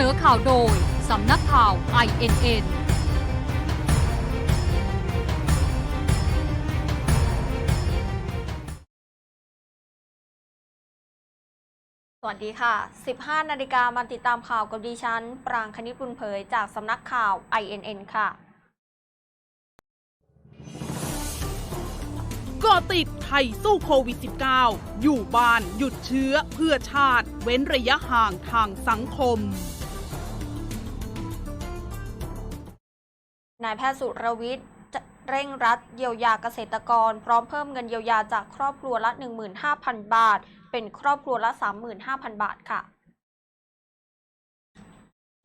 นอข่าวโดย สำนักข่าว INN สวัสดีค่ะ 15 นาฬิกามาติดตามข่าวกับดิฉัน ปรางคณิตบุญเผยจากสำนักข่าว INN ค่ะก็ติดไทยสู้โควิด -19 อยู่บ้านหยุดเชื้อเพื่อชาติ เว้นระยะห่างทางสังคม นายแพทย์สุรวิทย์เร่งรัดเยียวยาเกษตรกร พร้อมเพิ่มเงินเยียวยาจากครอบครัวละ 15,000 บาท เป็นครอบครัวละ 35,000 บาทค่ะ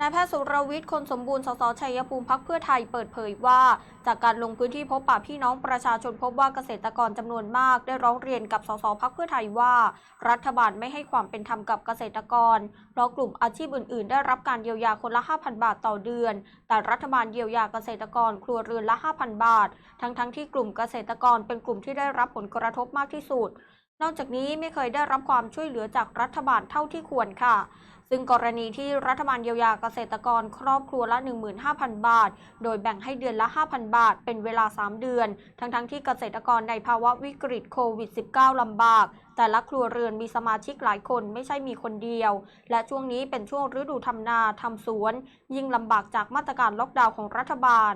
นายแพทย์สุรวิทย์คนสมบูรณ์ สส ชัยภูมิพักเพื่อไทยเปิดเผยว่า จากการลงพื้นที่พบปะพี่น้องประชาชนพบว่าเกษตรกรจำนวนมาก ได้ร้องเรียนกับสสพักเพื่อไทยว่า รัฐบาลไม่ให้ความเป็นธรรมกับเกษตรกร เพราะกลุ่มอาชีพอื่น ๆ ได้รับการเยียวยาคนละ 5,000 บาทต่อเดือน แต่รัฐบาลเยียวยาเกษตรกรครัวเรือนละ 5,000 บาท ทั้งๆที่กลุ่มเกษตรกรเป็นกลุ่มที่ได้รับผลกระทบมากที่สุด นอกจากนี้ไม่เคยได้รับความช่วยเหลือจากรัฐบาลเท่าที่ควรค่ะ ซึ่งกรณีที่รัฐบาลเยียวยาเกษตรกรครอบครัวละ 15,000 บาท โดยแบ่งให้เดือนละ 5,000 บาท เป็นเวลา 3 เดือน ทั้งๆที่เกษตรกรในภาวะวิกฤตโควิด -19 ลำบาก แต่ละครัวเรือนมีสมาชิกหลายคนไม่ใช่มีคนเดียว และช่วงนี้เป็นช่วงฤดูทำนาทำสวน ยิ่งลำบากจากมาตรการล็อกดาวน์ของรัฐบาล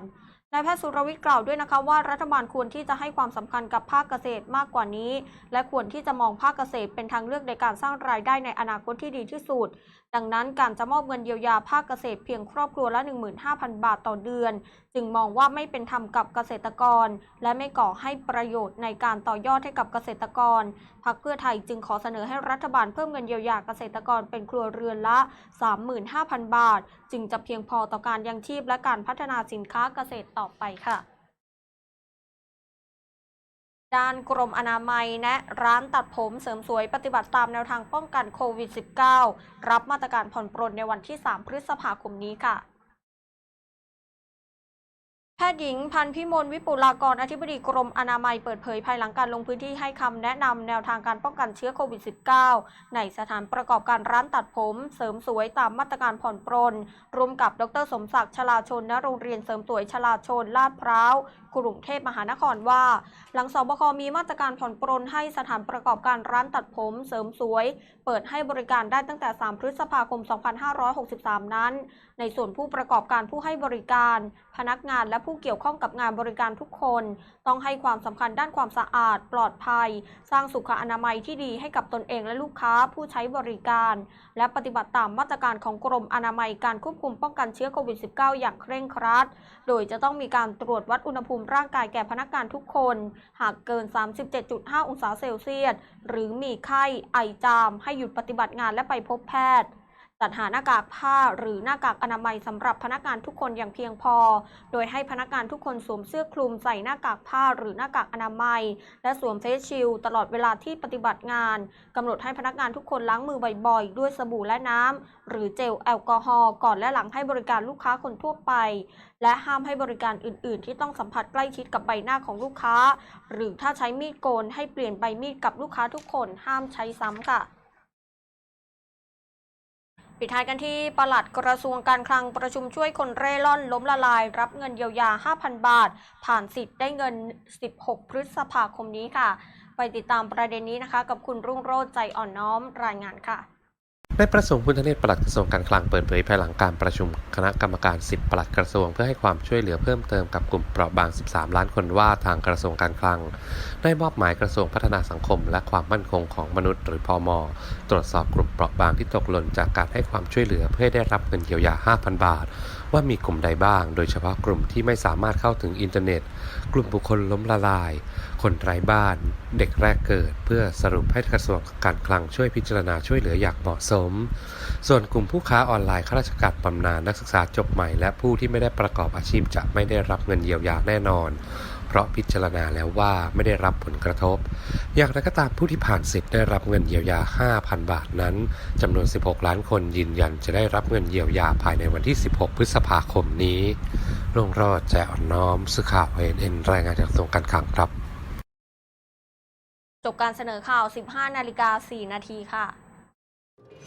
นายแพทย์สุรวิทย์กล่าวด้วยนะคะว่ารัฐบาลควรที่จะให้ความสำคัญกับภาคเกษตรมากกว่านี้ และควรที่จะมองภาคเกษตรเป็นทางเลือกในการสร้างรายได้ในอนาคตที่ดีที่สุด ดังนั้นการจะมอบเงินเยียวยาภาคเกษตรเพียงครอบครัวละ 15,000 บาทต่อเดือน จึงมองว่าไม่เป็นธรรมกับเกษตรกร และไม่ก่อให้ประโยชน์ในการต่อยอดให้กับเกษตรกรพักเพื่อไทยจึงขอเสนอให้รัฐบาลเพิ่มเงินเยียวยาเกษตรกรเป็นครัวเรือนละ 35,000 บาท จึงจะเพียงพอต่อการยังชีพและการพัฒนาสินค้าเกษตรต่อไปค่ะ ด้านกรมอนามัยแนะร้านตัดผมเสริมสวยปฏิบัติตามแนวทางป้องกันโควิด -19 รับมาตรการผ่อนปรนในวันที่ 3 พฤษภาคมนี้ค่ะ แพทย์หญิงพันธ์พิมลวิปุลากรอธิบดีกรมอนามัยเปิดเผยภายหลังการลงพื้นที่ให้คำแนะนำแนวทางการป้องกันเชื้อโควิด -19 ในสถานประกอบการร้านตัดผม เสริมสวยตามมาตรการผ่อนปรนร่วมกับดรสมศักดิ์ชลาชนณโรงเรียนเสริมสวยชลาชนลาดพร้าวกรุงเทพมหานครว่า หลังสบคมีมาตรการผ่อนปรนให้สถานประกอบการร้านตัดผม เสริมสวย เปิดให้บริการได้ตั้งแต่ 3 พฤษภาคม 2563 นั้น ในส่วนผู้ประกอบการผู้ให้บริการ พนักงานและผู้เกี่ยวข้องกับงานบริการทุกคน ต้องให้ความสำคัญด้านความสะอาด ปลอดภัย สร้างสุขอนามัยที่ดีให้กับตนเองและลูกค้าผู้ใช้บริการ และปฏิบัติตามมาตรการของกรมอนามัยการควบคุมป้องกันเชื้อโควิด -19 อย่างเคร่งครัด โดยจะต้องมีการตรวจวัดอุณหภูมิร่างกายแก่พนักงานทุกคน หากเกิน 37.5 องศาเซลเซียสหรือมีไข้ไอจาม ให้หยุดปฏิบัติงานและไปพบแพทย์ จัดหาหน้ากากผ้าหรือหน้ากากอนามัยสำหรับพนักงานทุกคนอย่างเพียงพอ โดยให้พนักงานทุกคนสวมเสื้อคลุมใส่หน้ากากผ้าหรือหน้ากากอนามัย และสวมเฟสชิลตลอดเวลาที่ปฏิบัติงานกำหนดให้พนักงานทุกคนล้างมือบ่อยๆ ด้วยสบู่และน้ำหรือเจลแอลกอฮอล์ก่อนและหลังให้บริการลูกค้าคนทั่วไป และห้ามให้บริการอื่น ๆ ที่ต้องสัมผัสใกล้ชิดกับใบหน้าของลูกค้า หรือถ้าใช้มีดโกนให้เปลี่ยนใบมีดกับลูกค้าทุกคนห้ามใช้ซ้ำค่ะ ปิดท้ายกันที่ปลัดกระทรวงการคลังประชุมช่วยคนเร่ร่อนล้มละลาย รับเงินเยียวยา 5,000 บาท ผ่านสิทธิ์ได้เงิน 16 พฤษภาคมนี้ค่ะ ไปติดตามประเด็นนี้นะคะ กับคุณรุ่งโรจน์ใจอ่อนน้อมรายงานค่ะ นายประสงค์พุทธเนตรปลัดกระทรวงการคลังเปิดเผยภายหลังการประชุมคณะกรรมการ 10 ปลัดกระทรวงเพื่อให้ความช่วยเหลือเพิ่มเติมกับกลุ่มเปราะบาง 13 ล้านคนว่าทางกระทรวงการคลัง ได้มอบหมายกระทรวงพัฒนาสังคม และความมั่นคงของมนุษย์หรือพอมตรวจสอบกลุ่มเปราะบางที่ตกหล่นจากการให้ความช่วยเหลือเพื่อได้รับเงินเยียวยา 5,000 บาท ว่ามีกลุ่มใดบ้าง โดยเฉพาะกลุ่มที่ไม่สามารถเข้าถึงอินเทอร์เน็ต กลุ่มบุคคลล้มละลาย คนไร้บ้าน เด็กแรกเกิด เพื่อสรุปให้กระทรวงการคลังช่วยพิจารณาช่วยเหลืออย่างเหมาะสมส่วนกลุ่มผู้ค้าออนไลน์ข้าราชการบำนาญนักศึกษาจบใหม่ และผู้ที่ไม่ได้ประกอบอาชีพจะไม่ได้รับเงินเยียวยาแน่นอน เพราะพิจารณาแล้วว่าไม่ได้รับผลกระทบ อย่างไรก็ตามผู้ที่ผ่านสิทธิ์ได้รับเงินเยียวยา 5,000 บาทนั้นจำนวน 16 ล้านคนยืนยันจะได้รับเงินเยียวยาภายในวันที่ 16 พฤษภาคมนี้ลงรอดแจอ่อนน้อมสื่อข่าวเอ็นรายงานจากกระทรวงการคลังครับจบการเสนอข่าว 15 นาฬิกา 4 นาทีค่ะ